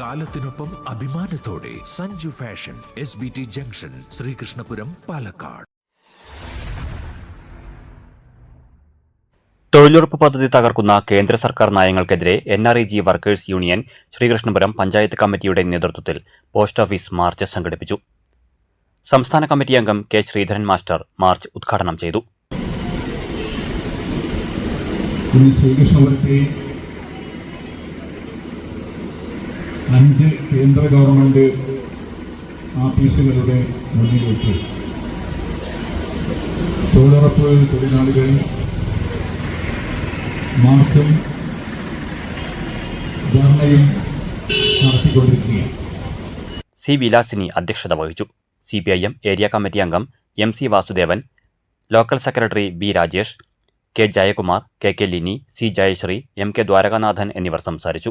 കാലത്തിനൊപ്പം അഭിമാനത്തോടെ Sanju fashion S B T junction Sreekrishnapuram Palakkad. തൊഴിലുറപ്പ് പദ്ധതി തകർക്കുന്ന കേന്ദ്ര സർക്കാർ നയങ്ങൾക്കെതിരെ N R E G workers union Sreekrishnapuram panchayat കമ്മിറ്റിയുടെ നേതൃത്വത്തിൽ പോസ്റ്റ് ഓഫീസ് മാർച്ച് സംഘടിപ്പിച്ചു. സംസ്ഥാന കമ്മിറ്റി അംഗം കെ ശ്രീധരൻ മാസ്റ്റർ മാർച്ച് ഉദ്ഘാടനം ചെയ്തു. ശ്രീകൃഷ്ണപുരത്തെ അഞ്ച് കേന്ദ്ര ഗവൺമെന്റ് ഓഫീസുകളുടെ മുന്നിലേക്ക്. തൊഴിലുറപ്പ് തൊഴിലാളികൾ മാർച്ചും ധർണയും നടത്തിക്കൊണ്ടിരിക്കുകയാണ്. സി വിലാസിനി അധ്യക്ഷത വഹിച്ചു. C P I M area committee അംഗം M C Vasudevan local secretary B Rajesh K Jayakumar K K Lini C Jayasree M K Dwarakanathan എന്നിവർ സംസാരിച്ചു.